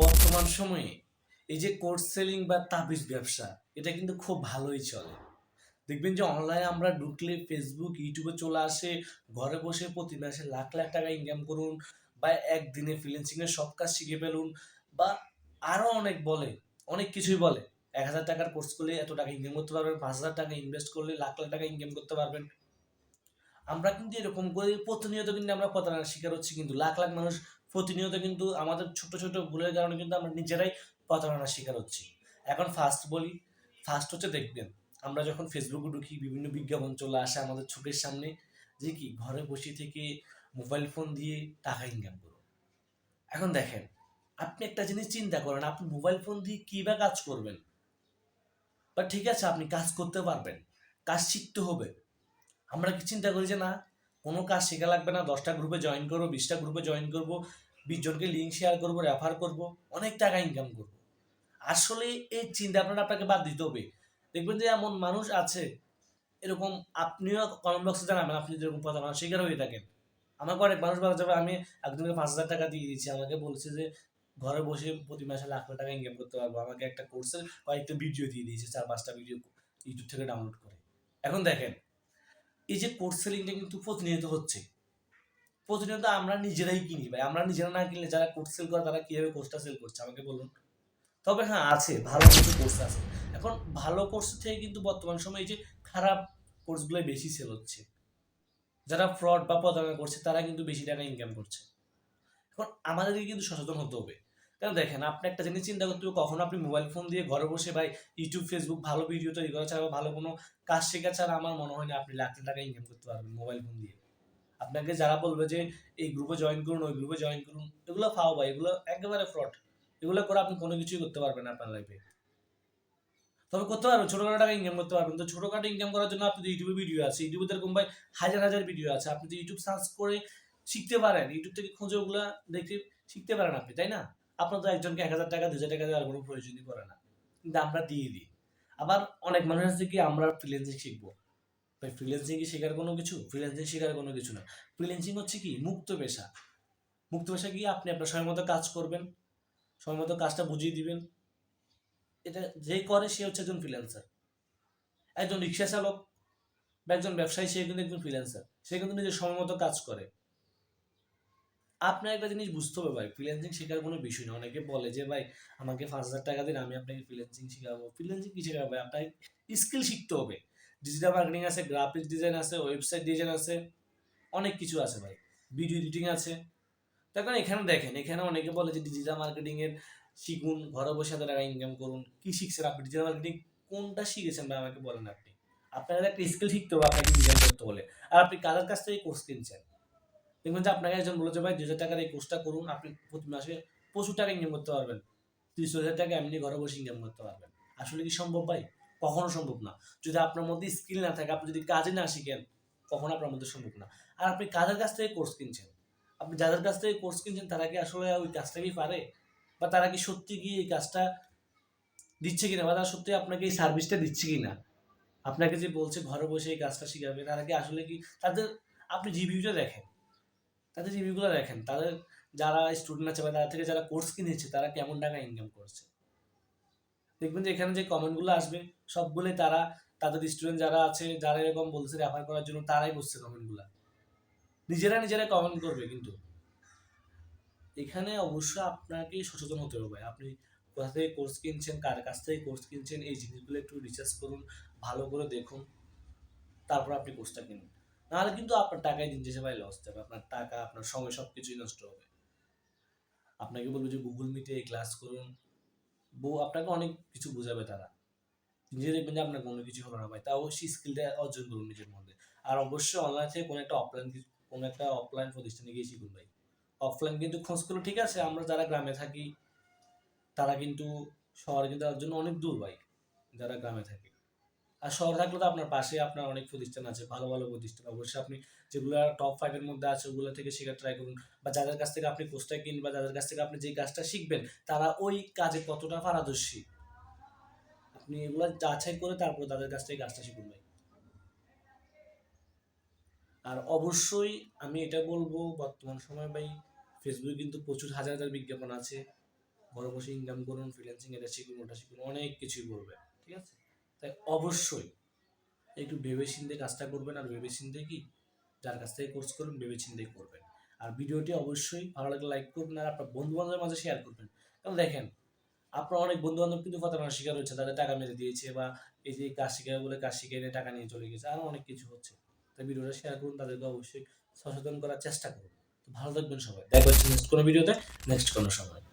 বর্তমান সময়ে এই যে কোর্স সেলিং বা তাবিজ ব্যবসা, এটা কিন্তু খুব ভালোই চলে। দেখবেন যে অনলাইনে আমরা ঢুকলে ফেসবুক ইউটিউবে চলে আসে, ঘরে বসে প্রতি মাসে লাখ লাখ টাকা ইনকাম করুন বা একদিনে ফ্রিল্যান্সিং সব কাজ শিখে ফেলুন বা আরও অনেক বলে, অনেক কিছুই বলে। এক হাজার টাকার কোর্স করলে এত টাকা ইনকাম করতে পারবেন, পাঁচ হাজার টাকা ইনভেস্ট করলে লাখ লাখ টাকা ইনকাম করতে পারবেন। আমরা কিন্তু এরকম করে প্রতিনিয়ত কিন্তু আমরা প্রতারণার শিকার হচ্ছি, কিন্তু লাখ লাখ মানুষ প্রতিনিয়ত কিন্তু আমাদের ছোট ছোট ভুলের কারণে কিন্তু আমরা নিজেরাই প্রতারণার শিকার হচ্ছি। এখন ফার্স্ট বলি ফার্স্ট হচ্ছে দেখবেন, আমরা যখন ফেসবুকে ঢুকি, বিভিন্ন বিজ্ঞাপন চলে আসে আমাদের চোখের সামনে, যে কি, ঘরে বসে থেকে মোবাইল ফোন দিয়ে টাকা ইনকাম করো। এখন দেখেন, আপনি একটা জিনিস চিন্তা করেন, আপনি মোবাইল ফোন দিয়ে কী বা কাজ করবেন? বা ঠিক আছে, আপনি কাজ করতে পারবেন, কাজ শিখতে হবে। আমরা কি চিন্তা করি যে না, কোনো কাজ শেখা লাগবে না, দশটা গ্রুপে জয়েন করব, বিশটা গ্রুপে জয়েন করব বিশ জনকে লিঙ্ক শেয়ার করব রেফার করব, অনেক টাকা ইনকাম করব। আসলে এই চিন্তা ভাবনা আপনাকে বাদ দিতে হবে। দেখবেন যে এমন মানুষ আছে, এরকম আপনিও কমেন্ট বক্সে জানাবেন, আপনি যেরকম প্রতারণার শিকার হয়ে থাকেন। আমাকে অনেক মানুষ বলা, যাবে, আমি একজনকে পাঁচ হাজার টাকা দিয়ে দিয়েছি। আমাকে বলছে যে, ঘরে বসে প্রতি মাসে লাখ লাখ টাকা ইনকাম করতে পারব। আমাকে একটা কোর্সের কয়েকটা ভিডিও দিয়ে দিয়েছে, চার পাঁচটা ভিডিও ইউটিউব থেকে ডাউনলোড করে। এখন দেখেন, এই যে কোর্স সেলিংটা কিন্তু প্রতিনিয়ত হচ্ছে। প্রতিনিয়ত আমরা নিজেরাই কিনি ভাই, আমরা নিজেরা না কিনলে যারা কোর্স সেল করে তারা কীভাবে কোর্সটা সেল করছে? আমাকে বলুন। তবে হ্যাঁ আছে, ভালো কিছু কোর্স আছে। এখন ভালো কোর্স থেকে কিন্তু বর্তমান সময়ে যে খারাপ কোর্সগুলো বেশি সেল হচ্ছে। যারা ফ্রড বা প্রতারণা করছে, তারা কিন্তু বেশি টাকা ইনকাম করছে। এখন আমাদেরকে কিন্তু সচেতন হতে হবে। কারণ দেখেন, আপনি একটা জিনিস চিন্তা করতে হবে, কখনো আপনি মোবাইল ফোন দিয়ে ঘরে বসে ভাই ইউটিউব ফেসবুক ভালো ভিডিও তৈরি করা ছাড়া ভালো কোনো কাজ শেখা ছাড়া আমার মনে হয় না আপনি লাখ টাকা ইনকাম করতে পারবেন মোবাইল ফোন দিয়ে। আপনাকে যারা বলবে যে এই গ্রুপে জয়েন করুন, ওই গ্রুপে জয়েন করুন, এগুলো ফাও ভাই, এগুলো একেবারে ফ্রড এগুলো করে আপনি কোনো কিছুই করতে পারবেন আপনার লাইফে তবে করতে পারবেন, ছোটখাটো টাকা ইনকাম করতে পারবেন। তো ছোটখাটো ইনকাম করার জন্য আপনি তো ইউটিউবে ভিডিও আছে। ইউটিউবে এরকম ভাই হাজার হাজার ভিডিও আছে। আপনি তো ইউটিউব সার্চ করে শিখতে পারেন। ইউটিউব থেকে খুঁজে ওগুলো দেখে শিখতে পারেন আপনি, তাই না? আপনার তো একজনকে এক হাজার টাকা দু হাজার টাকা দেওয়ার কোনো প্রয়োজনই পড়ে না। কিন্তু আমরা দিয়ে দিই। আবার অনেক মানুষ আছে কি, আমরা ফ্রিল্যান্সিং শিখব। ভাই ফ্রিল্যান্সিং কি শেখার কোনো কিছু? ফ্রিল্যান্সিং শেখার কোনো কিছু না। ফ্রিল্যান্সিং হচ্ছে কি? মুক্ত পেশা। মুক্ত পেশা কি? আপনি আপনার সময় মতো কাজ করবেন, সময় মতো কাজটা বুঝিয়ে দিবেন। এটা যে করে সে হচ্ছে একজন ফ্রিল্যান্সার একজন রিক্সা চালক বা একজন ব্যবসায়ী, সে কিন্তু একজন ফ্রিল্যান্সার সে কিন্তু নিজের সময় মতো কাজ করে। আপনার একটা জিনিস বুঝতে হবে ভাই ফ্রিল্যান্সিং শেখার কোনো বিষয় না। অনেকে বলে যে, ভাই, আমাকে পাঁচ হাজার টাকা দিন, আমি আপনাকে ফ্রিল্যান্সিং শেখাবো। ফ্রিল্যান্সিং কি শেখাবো ভাই? আপনাকে স্কিল শিখতে হবে। ডিজিটাল মার্কেটিং আছে গ্রাফিক্স ডিজাইন আছে ওয়েবসাইট ডিজাইন আছে, অনেক কিছু আছে ভাই। ভিডিও এডিটিং আছে। তার কারণ এখানে দেখেন, এখানে অনেকে বলে যে ডিজিটাল মার্কেটিং এর শিখুন, ঘরে বসে টাকা ইনকাম করুন, কি শিখছেন আপনি? ডিজিটাল মার্কেটিং কোনটা শিখেছেন ভাই আমাকে বলেন আপনি? আপনার একটা স্কিল শিখতে হবে আপনাকে ডিজাইন করতে হলে। আর আপনি কাদের কাছ থেকে কোর্স কিনছেন? দেখবেন যে আপনাকে একজন বলেছে, ভাই, দুই হাজার টাকার এই কোর্সটা করুন, আপনি প্রতি মাসে প্রচুর টাকা ইনকাম করতে পারবেন। তিরিশ হাজার টাকা এমনি ঘরে বসে ইনকাম করতে পারবেন। আসলে কি সম্ভব ভাই? কখনো সম্ভব না। যদি আপনার মধ্যে স্কিল না থাকে, আপনি যদি কাজে না শিখেন, কখনো আপনার মধ্যে সম্ভব না। আর আপনি কাদের কাছ থেকে কোর্স কিনছেন? আপনি যাদের কাছ থেকে কোর্স কিনছেন, তারা কি আসলে ওই কাজটা কি পারে? বা তারা কি সত্যি কি এই কাজটা দিচ্ছে কিনা? বা তারা সত্যি আপনাকে এই সার্ভিসটা দিচ্ছে কিনা? আপনাকে যে বলছে ঘরে বসে এই কাজটা শিখাবে, তারা কি আসলে কি তাদের, আপনি রিভিউটা দেখেন, তাদের রিভিউগুলো দেখেন, তাদের যারা স্টুডেন্ট আছে বা তাদের থেকে যারা কোর্স কিনেছে, তারা কেমন টাকা ইনকাম করছে? দেখবেন যে এখানে যে কমেন্টগুলো আসবে, সবগুলোই তারা, তাদের স্টুডেন্ট যারা আছে, যারা এরকম বলছে রেফার করার জন্য, তারাই বসছে কমেন্টগুলো নিজেরা নিজেরা কমেন্ট করবে কিন্তু। এখানে অবশ্যই আপনাকে সচেতন হতে হবে আপনি কোথা থেকে কোর্স কিনছেন, কার কাছ থেকে কোর্স কিনছেন, এই জিনিসগুলো একটু রিসার্চ করুন, ভালো করে দেখুন, তারপর আপনি কোর্সটা কিনুন। নাহলে কিন্তু আপনার টাকায় দিন শেষে ভাই লস যাবে, আপনার টাকা, আপনার সময় সব কিছুই নষ্ট হবে। আপনাকে বলব যে গুগল মিটে ক্লাস করুন বউ আপনাকে অনেক কিছু বোঝাবে তারা। নিজে দেখবেন যে আপনার কোনো কিছু হলো না ভাই। তা অবশ্যই স্কিলটা অর্জন করুন নিজের মধ্যে। আর অবশ্যই অনলাইন থেকে কোনো একটা অফলাইন কোনো একটা অফলাইন প্রতিষ্ঠানে গিয়ে শিখুন ভাই। অফলাইন কিন্তু খোঁজ করলে ঠিক আছে? আমরা যারা গ্রামে থাকি, তারা কিন্তু শহরে কিন্তু তার জন্য অনেক দূর ভাই, যারা গ্রামে থাকে। আর শহর থাকলে তো আপনার পাশে আপনার অনেক প্রতিষ্ঠান আছে, ভালো ভালো প্রতিষ্ঠান। অবশ্যই আপনি যেগুলো টপ ফাইভের মধ্যে আছে, ওগুলো থেকে শেখার ট্রাই করুন। বা যাদের কাছ থেকে আপনি কোর্সটা কিন, বা যাদের কাছ থেকে আপনি যে কাজটা শিখবেন, তারা ওই কাজে কতটা পারদর্শী? আপনি এগুলো যাচাই করে তারপরে তাদের কাছ থেকে কাজটা শিখুন ভাই। আর অবশ্যই আমি এটা বলব, বর্তমান সময় ভাই ফেসবুকে কিন্তু প্রচুর হাজার হাজার বিজ্ঞাপন আছে। ঘরে বসে ইনকাম করুন ফ্রিল্যান্সিং এটা শিখুন, ওটা শিখুন, অনেক কিছুই করবে, ঠিক আছে? তাই অবশ্যই একটু ভেবে চিন্তে কাজটা করবেন আর ভেবে চিন্তে কি? যার কাছ থেকে কোর্স করবেন ভেবে চিন্তেই করবেন। আর ভিডিওটি অবশ্যই ভালো লাগলে লাইক করবেন আর আপনার বন্ধু বান্ধবের মাঝে শেয়ার করবেন। কারণ দেখেন, আপনার অনেক বন্ধু বান্ধব কিন্তু প্রতারণার শিকার হচ্ছে তাদের টাকা মেরে দিয়েছে বা এই যে কাজ শিখাবে বলে কাজ শিখে এনে টাকা নিয়ে চলে গেছে আরও অনেক কিছু হচ্ছে। তাই ভিডিওটা শেয়ার করুন, তাদেরকে অবশ্যই সচেতন করার চেষ্টা করুন। ভালো থাকবেন সবাই। দেখা হচ্ছে নেক্সট কোনো ভিডিওতে নেক্সট কোনো সময়।